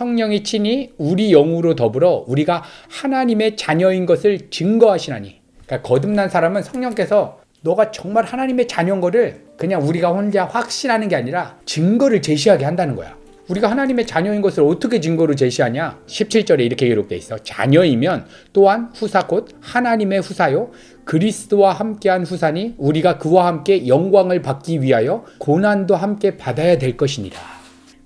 성령이 친히 우리 영으로 더불어 우리가 하나님의 자녀인 것을 증거하시나니. 그러니까 거듭난 사람은 성령께서 너가 정말 하나님의 자녀인 거를 그냥 우리가 혼자 확신하는 게 아니라 증거를 제시하게 한다는 거야. 우리가 하나님의 자녀인 것을 어떻게 증거로 제시하냐? 17절에 이렇게 기록돼 있어. 자녀이면 또한 후사 곧 하나님의 후사요 그리스도와 함께한 후사니 우리가 그와 함께 영광을 받기 위하여 고난도 함께 받아야 될 것이니라.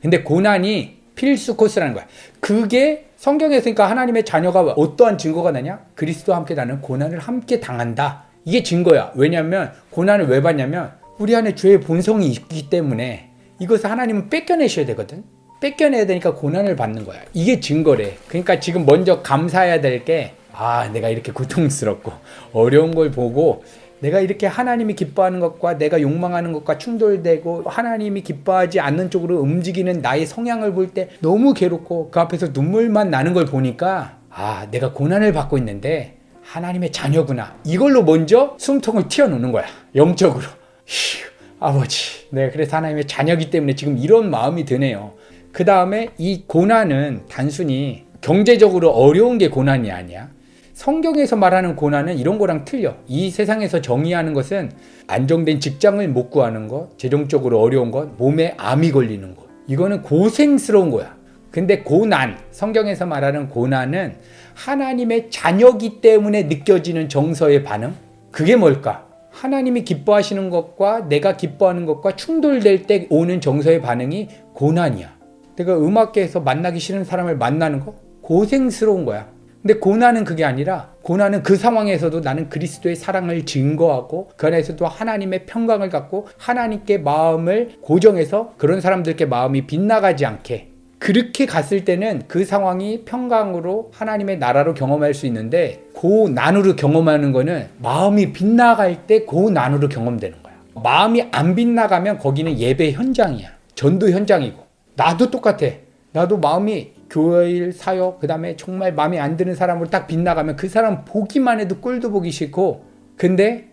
근데 고난이 필수 코스라는 거야. 그게 성경에 있으니까 하나님의 자녀가 어떠한 증거가 나냐? 그리스도와 함께 나는 고난을 함께 당한다. 이게 증거야. 왜냐하면 고난을 왜 받냐면 우리 안에 죄의 본성이 있기 때문에 이것을 하나님은 뺏겨내셔야 되거든. 뺏겨내야 되니까 고난을 받는 거야. 이게 증거래. 그러니까 지금 먼저 감사해야 될 게, 아, 내가 이렇게 고통스럽고 어려운 걸 보고 내가 이렇게 하나님이 기뻐하는 것과 내가 욕망하는 것과 충돌되고 하나님이 기뻐하지 않는 쪽으로 움직이는 나의 성향을 볼 때 너무 괴롭고 그 앞에서 눈물만 나는 걸 보니까 아, 내가 고난을 받고 있는데 하나님의 자녀구나. 이걸로 먼저 숨통을 튀어놓는 거야. 영적으로. 휴, 아버지. 네, 그래서 하나님의 자녀기 때문에 지금 이런 마음이 드네요. 그 다음에 이 고난은 단순히 경제적으로 어려운 게 고난이 아니야. 성경에서 말하는 고난은 이런 거랑 틀려. 이 세상에서 정의하는 것은 안정된 직장을 못 구하는 것, 재정적으로 어려운 것, 몸에 암이 걸리는 것. 이거는 고생스러운 거야. 근데 고난, 성경에서 말하는 고난은 하나님의 자녀기 때문에 느껴지는 정서의 반응? 그게 뭘까? 하나님이 기뻐하시는 것과 내가 기뻐하는 것과 충돌될 때 오는 정서의 반응이 고난이야. 내가 음악계에서 만나기 싫은 사람을 만나는 거? 고생스러운 거야. 근데 고난은 그게 아니라 고난은 그 상황에서도 나는 그리스도의 사랑을 증거하고 그 안에서도 하나님의 평강을 갖고 하나님께 마음을 고정해서 그런 사람들께 마음이 빗나가지 않게 그렇게 갔을 때는 그 상황이 평강으로 하나님의 나라로 경험할 수 있는데 고난으로 경험하는 거는 마음이 빗나갈 때 고난으로 경험되는 거야. 마음이 안 빗나가면 거기는 예배 현장이야. 전도 현장이고. 나도 똑같아. 나도 마음이 교회일 사역 그다음에 정말 마음에 안 드는 사람으로 딱 빗나가면 그 사람 보기만 해도 꼴도 보기 싫고 근데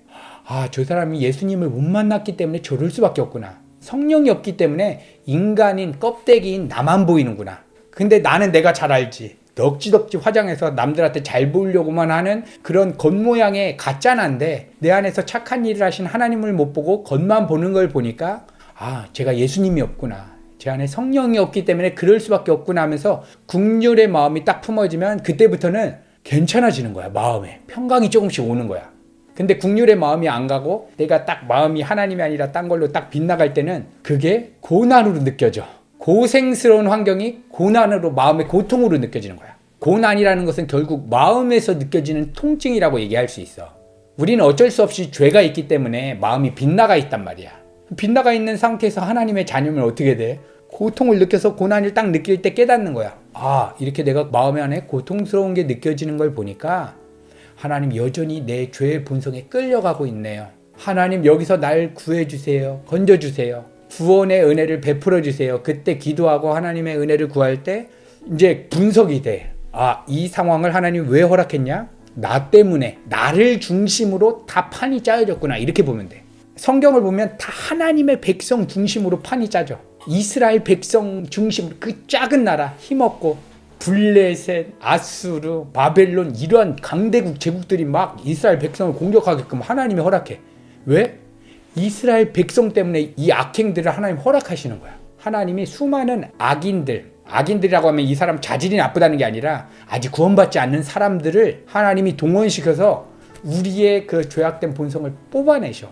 아 저 사람이 예수님을 못 만났기 때문에 저럴 수밖에 없구나. 성령이 없기 때문에 인간인 껍데기인 나만 보이는구나. 근데 나는 내가 잘 알지. 덕지덕지 화장해서 남들한테 잘 보이려고만 하는 그런 겉모양의 가짜난데 내 안에서 착한 일을 하신 하나님을 못 보고 겉만 보는 걸 보니까 아 제가 예수님이 없구나 제 안에 성령이 없기 때문에 그럴 수밖에 없구나 하면서 국률의 마음이 딱 품어지면 그때부터는 괜찮아지는 거야 마음에. 평강이 조금씩 오는 거야. 근데 국률의 마음이 안 가고 내가 딱 마음이 하나님이 아니라 딴 걸로 딱 빗나갈 때는 그게 고난으로 느껴져. 고생스러운 환경이 고난으로 마음의 고통으로 느껴지는 거야. 고난이라는 것은 결국 마음에서 느껴지는 통증이라고 얘기할 수 있어. 우리는 어쩔 수 없이 죄가 있기 때문에 마음이 빗나가 있단 말이야. 빗나가 있는 상태에서 하나님의 자녀면 어떻게 돼? 고통을 느껴서 고난을 딱 느낄 때 깨닫는 거야. 아, 이렇게 내가 마음 안에 고통스러운 게 느껴지는 걸 보니까 하나님 여전히 내 죄의 본성에 끌려가고 있네요. 하나님 여기서 날 구해주세요. 건져주세요. 구원의 은혜를 베풀어 주세요. 그때 기도하고 하나님의 은혜를 구할 때 이제 분석이 돼. 아, 이 상황을 하나님 왜 허락했냐? 나 때문에, 나를 중심으로 다 판이 짜여졌구나. 이렇게 보면 돼. 성경을 보면 다 하나님의 백성 중심으로 판이 짜져. 이스라엘 백성 중심으로 그 작은 나라 힘없고 블레셋, 아수르, 바벨론 이러한 강대국 제국들이 막 이스라엘 백성을 공격하게끔 하나님이 허락해. 왜? 이스라엘 백성 때문에 이 악행들을 하나님 허락하시는 거야. 하나님이 수많은 악인들, 악인들이라고 하면 이 사람 자질이 나쁘다는 게 아니라 아직 구원받지 않는 사람들을 하나님이 동원시켜서 우리의 그 죄악된 본성을 뽑아내셔.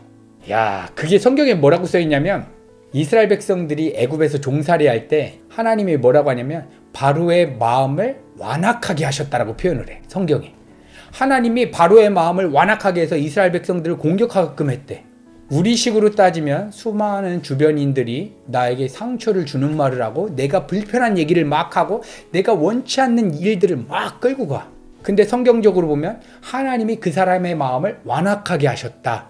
야, 그게 성경에 뭐라고 써 있냐면 이스라엘 백성들이 애굽에서 종살이 할 때 하나님이 뭐라고 하냐면 바로의 마음을 완악하게 하셨다라고 표현을 해. 성경에. 하나님이 바로의 마음을 완악하게 해서 이스라엘 백성들을 공격하게끔 했대. 우리식으로 따지면 수많은 주변인들이 나에게 상처를 주는 말을 하고 내가 불편한 얘기를 막 하고 내가 원치 않는 일들을 막 끌고 가. 근데 성경적으로 보면 하나님이 그 사람의 마음을 완악하게 하셨다.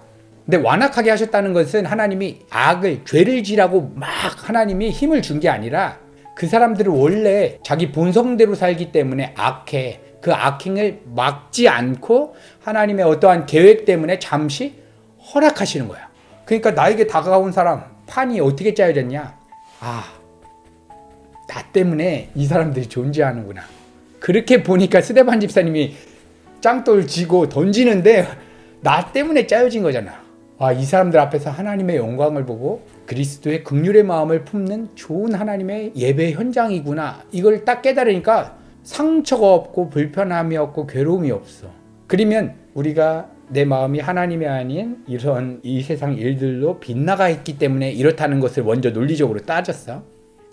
근데 완악하게 하셨다는 것은 하나님이 악을 죄를 지라고 막 하나님이 힘을 준 게 아니라 그 사람들은 원래 자기 본성대로 살기 때문에 악해 그 악행을 막지 않고 하나님의 어떠한 계획 때문에 잠시 허락하시는 거야. 그러니까 나에게 다가온 사람 판이 어떻게 짜여졌냐? 아 나 때문에 이 사람들이 존재하는구나. 그렇게 보니까 스데반 집사님이 짱돌 쥐고 던지는데 나 때문에 짜여진 거잖아. 아, 이 사람들 앞에서 하나님의 영광을 보고 그리스도의 극률의 마음을 품는 좋은 하나님의 예배 현장이구나. 이걸 딱 깨달으니까 상처가 없고 불편함이 없고 괴로움이 없어. 그러면 우리가 내 마음이 하나님이 아닌 이런 이 세상 일들로 빗나가 있기 때문에 이렇다는 것을 먼저 논리적으로 따졌어.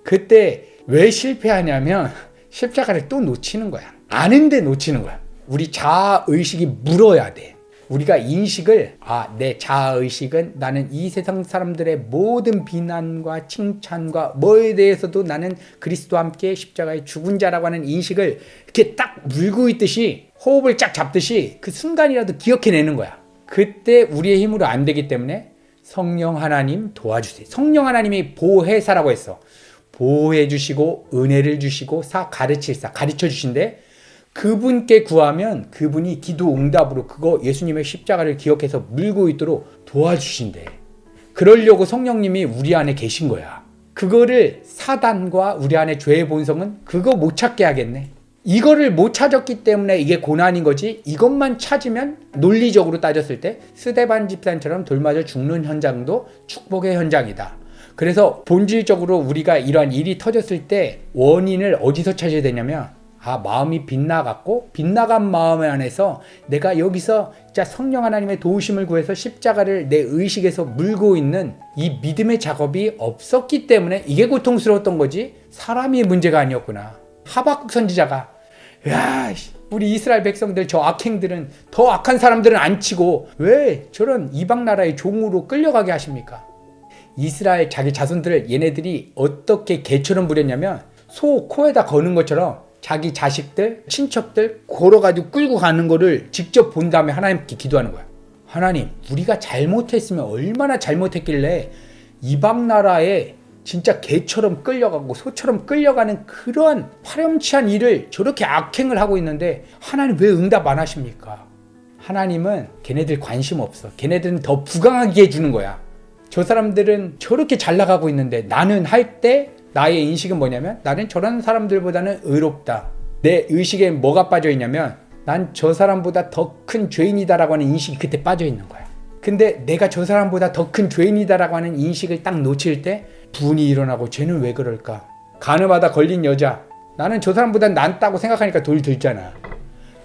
그때 왜 실패하냐면 십자가를 또 놓치는 거야. 아는데 놓치는 거야. 우리 자아 의식이 물어야 돼. 우리가 인식을 아 내 자아 의식은 나는 이 세상 사람들의 모든 비난과 칭찬과 뭐에 대해서도 나는 그리스도와 함께 십자가에 죽은 자라고 하는 인식을 이렇게 딱 물고 있듯이 호흡을 쫙 잡듯이 그 순간이라도 기억해내는 거야. 그때 우리의 힘으로 안 되기 때문에 성령 하나님 도와주세요. 성령 하나님이 보혜사라고 했어. 보호해 주시고 은혜를 주시고 사 가르칠사 가르쳐 주신데 그분께 구하면 그분이 기도 응답으로 그거 예수님의 십자가를 기억해서 물고 있도록 도와주신대. 그러려고 성령님이 우리 안에 계신 거야. 그거를 사단과 우리 안에 죄의 본성은 그거 못 찾게 하겠네. 이거를 못 찾았기 때문에 이게 고난인 거지. 이것만 찾으면 논리적으로 따졌을 때 스데반 집사처럼 돌맞아 죽는 현장도 축복의 현장이다. 그래서 본질적으로 우리가 이러한 일이 터졌을 때 원인을 어디서 찾아야 되냐면 아 마음이 빗나갔고 빗나간 마음 안에서 내가 여기서 진짜 성령 하나님의 도우심을 구해서 십자가를 내 의식에서 물고 있는 이 믿음의 작업이 없었기 때문에 이게 고통스러웠던 거지 사람이 문제가 아니었구나 하박국 선지자가 야 씨, 우리 이스라엘 백성들 저 악행들은 더 악한 사람들은 안 치고 왜 저런 이방 나라의 종으로 끌려가게 하십니까? 이스라엘 자기 자손들을 얘네들이 어떻게 개처럼 부렸냐면 소 코에다 거는 것처럼 자기 자식들, 친척들 걸어 가지고 끌고 가는 거를 직접 본 다음에 하나님께 기도하는 거야. 하나님, 우리가 잘못했으면 얼마나 잘못했길래 이방 나라에 진짜 개처럼 끌려가고 소처럼 끌려가는 그러한 파렴치한 일을 저렇게 악행을 하고 있는데 하나님 왜 응답 안 하십니까? 하나님은 걔네들 관심 없어. 걔네들은 더 부강하게 해주는 거야. 저 사람들은 저렇게 잘 나가고 있는데 나는 할 때 나의 인식은 뭐냐면 나는 저런 사람들보다는 의롭다. 내 의식에 뭐가 빠져 있냐면 난 저 사람보다 더 큰 죄인이다라고 하는 인식이 그때 빠져 있는 거야. 근데 내가 저 사람보다 더 큰 죄인이다라고 하는 인식을 딱 놓칠 때 분이 일어나고 쟤는 왜 그럴까? 가늠하다 걸린 여자. 나는 저 사람보다 낫다고 생각하니까 돌 들잖아.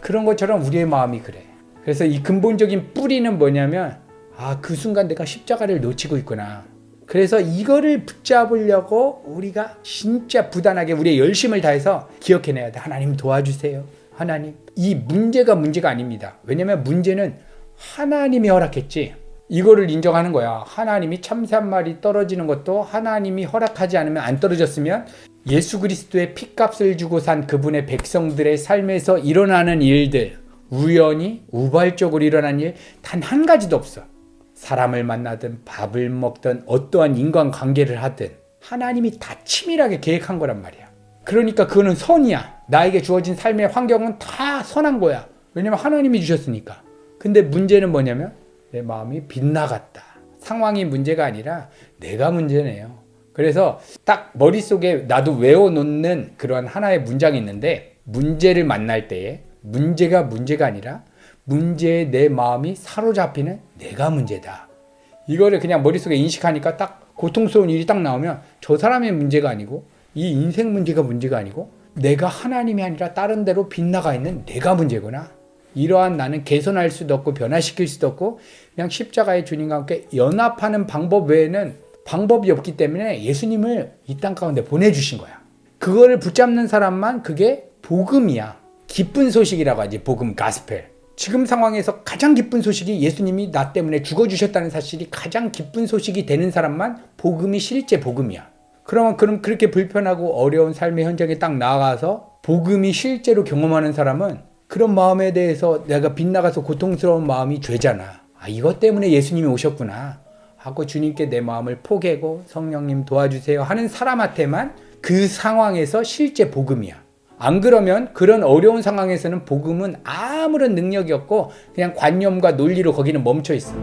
그런 것처럼 우리의 마음이 그래. 그래서 이 근본적인 뿌리는 뭐냐면 아, 그 순간 내가 십자가를 놓치고 있구나. 그래서 이거를 붙잡으려고 우리가 진짜 부단하게 우리의 열심을 다해서 기억해내야 돼. 하나님 도와주세요. 하나님. 이 문제가 문제가 아닙니다. 왜냐면 문제는 하나님이 허락했지. 이거를 인정하는 거야. 하나님이 참새 한 마리 떨어지는 것도 하나님이 허락하지 않으면 안 떨어졌으면 예수 그리스도의 피값을 주고 산 그분의 백성들의 삶에서 일어나는 일들, 우연히 우발적으로 일어난 일 단 한 가지도 없어. 사람을 만나든 밥을 먹든 어떠한 인간관계를 하든 하나님이 다 치밀하게 계획한 거란 말이야. 그러니까 그거는 선이야. 나에게 주어진 삶의 환경은 다 선한 거야. 왜냐면 하나님이 주셨으니까. 근데 문제는 뭐냐면 내 마음이 빗나갔다. 상황이 문제가 아니라 내가 문제네요. 그래서 딱 머릿속에 나도 외워놓는 그런 하나의 문장이 있는데 문제를 만날 때에 문제가 문제가 아니라 문제에 내 마음이 사로잡히는 내가 문제다. 이거를 그냥 머릿속에 인식하니까 딱 고통스러운 일이 딱 나오면 저 사람의 문제가 아니고 이 인생 문제가 문제가 아니고 내가 하나님이 아니라 다른 데로 빗나가 있는 내가 문제구나. 이러한 나는 개선할 수도 없고 변화시킬 수도 없고 그냥 십자가의 주님과 함께 연합하는 방법 외에는 방법이 없기 때문에 예수님을 이 땅 가운데 보내주신 거야. 그거를 붙잡는 사람만 그게 복음이야. 기쁜 소식이라고 하지. 복음, 가스펠. 지금 상황에서 가장 기쁜 소식이 예수님이 나 때문에 죽어주셨다는 사실이 가장 기쁜 소식이 되는 사람만 복음이 실제 복음이야. 그러면 그럼 그렇게 불편하고 어려운 삶의 현장에 딱 나가서 복음이 실제로 경험하는 사람은 그런 마음에 대해서 내가 빗나가서 고통스러운 마음이 죄잖아. 아, 이것 때문에 예수님이 오셨구나. 하고 주님께 내 마음을 포개고 성령님 도와주세요 하는 사람한테만 그 상황에서 실제 복음이야. 안 그러면 그런 어려운 상황에서는 복음은 아무런 능력이 없고 그냥 관념과 논리로 거기는 멈춰 있어.